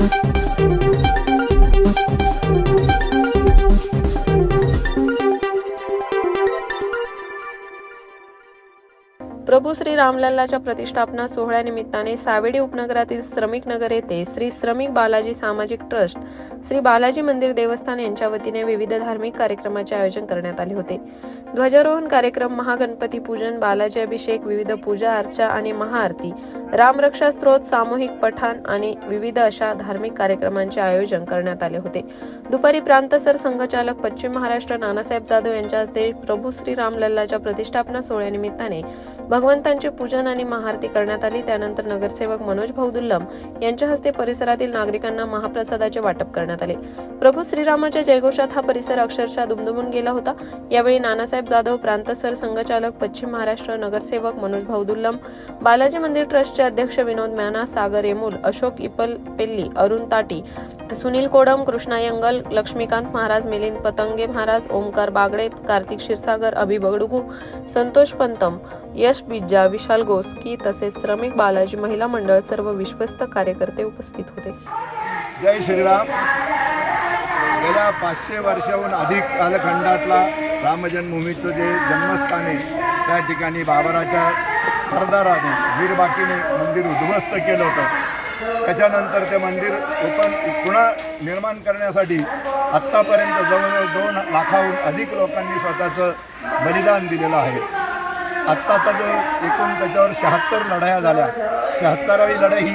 thank you प्रभू श्री रामलल्लाच्या प्रतिष्ठापना सोहळ्यानिमित्ताने सावेडी उपनगरातील श्रमिक नगर येथे श्री श्रमिक बालाजी सामाजिक ट्रस्ट श्री बालाजी मंदिर देवस्थान यांच्या वतीने विविध धार्मिक कार्यक्रमाचे आयोजन करण्यात आले होते. ध्वजारोहण कार्यक्रम महागणपती पूजन बालाजी अभिषेक विविध पूजा अर्चा आणि महाआरती रामरक्षा स्त्रोत सामूहिक पठाण आणि विविध अशा धार्मिक कार्यक्रमांचे आयोजन करण्यात आले होते. दुपारी प्रांतसर संघचालक पश्चिम महाराष्ट्र नानासाहेब जाधव यांच्या हस्ते प्रभू श्री रामलल्लाच्या प्रतिष्ठापना सोहळ्यानिमित्ताने भगवंतांचे पूजन आणि महाआरती करण्यात आली. त्यानंतर नगरसेवक मनोज भाऊदुल्लम यांच्या हस्ते परिसरातील नागरिकांना महाप्रसादाचे वाटप करण्यात आले. प्रभू श्रीरामाच्या जयघोषात हा परिसर अक्षरशः दुमदुमून गेला होता. यावेळी नानासाहेब जाधव प्रांतसर संघचालक पश्चिम महाराष्ट्र नगरसेवक मनोज भाऊदुल्लम बालाजी मंदिर ट्रस्टचे अध्यक्ष विनोद मॅना सागर येमूल अशोक इपल पेल्ली अरुण ताटी सुनील कोडम कृष्णा यंगल लक्ष्मीकांत महाराज मिलिंद पतंगे महाराज ओमकार बागडे कार्तिक क्षीरसागर अभि बगडुगू संतोष पंतम यश विज्जा विशाल गोस्की तसेच श्रमिक बालाजी महिला मंडळ सर्व विश्वस्त कार्यकर्ते उपस्थित होते. जय श्रीराम. गेल्या पाचशे वर्षाहून अधिक कालखंडातला रामजन्मभूमीचं जे जन्मस्थान आहे त्या ठिकाणी बाबराच्या सरदाराने वीरबाकीने मंदिर उद्ध्वस्त केलं होतं. त्याच्यानंतर ते मंदिर ओपन पुन्हा निर्माण करण्यासाठी आत्तापर्यंत जवळजवळ दोन लाखाहून अधिक लोकांनी स्वतःचं बलिदान दिलेलं आहे. आत्ताचा जो एकूण त्याच्यावर शहात्तर लढाया झाल्या. शहात्तरावी लढाई ही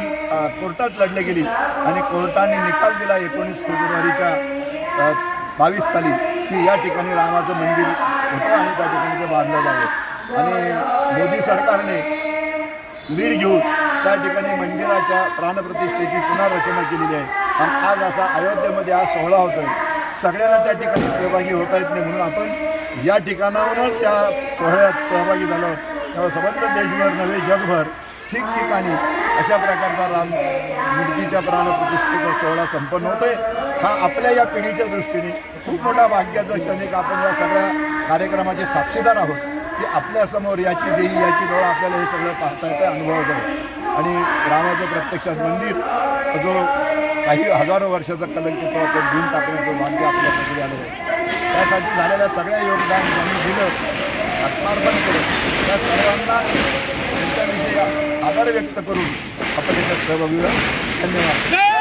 कोर्टात लढली गेली आणि कोर्टाने निकाल दिला एकोणीस फेब्रुवारीच्या बावीस साली की या ठिकाणी रामाचं मंदिर होतं आणि त्या ठिकाणी ते बांधलं जावं. आणि मोदी सरकारने लीड घेऊन त्या ठिकाणी मंदिराच्या प्राणप्रतिष्ठेची पुनर्रचना केलेली आहे. आणि आज असा अयोध्येमध्ये आज सोहळा होतो सगळ्यांना त्या ठिकाणी सहभागी होता येत नाही म्हणून आपण या ठिकाणावरच त्या सोहळ्यात सहभागी झालो तेव्हा समग्र देशभर नव्हे जगभर ठिकठिकाणी अशा प्रकारचा राम मूर्तीच्या प्राणप्रतिष्ठेचा सोहळा संपन्न होतोय. हा आपल्या या पिढीच्या दृष्टीने खूप मोठा भाग्याचा क्षणिक आपण या सगळ्या कार्यक्रमाचे साक्षीदार आहोत. की आपल्यासमोर याची देही याची डोळा आपल्याला हे सगळं पाहता येतं अनुभवत आहे आणि रामाचं प्रत्यक्षात मंदिर जो काही हजारो वर्षाचा कलंकित तो घेऊन टाकण्याचं भाग्य आपल्याकडे आलं आहे. त्यासाठी झालेल्या सगळ्या योगदान त्यांनी दिलं. आत्मार्पण केलं. त्या सर्वांना त्यांच्याविषयी आदर व्यक्त करून आपण याच्यात सहभागी धन्यवाद.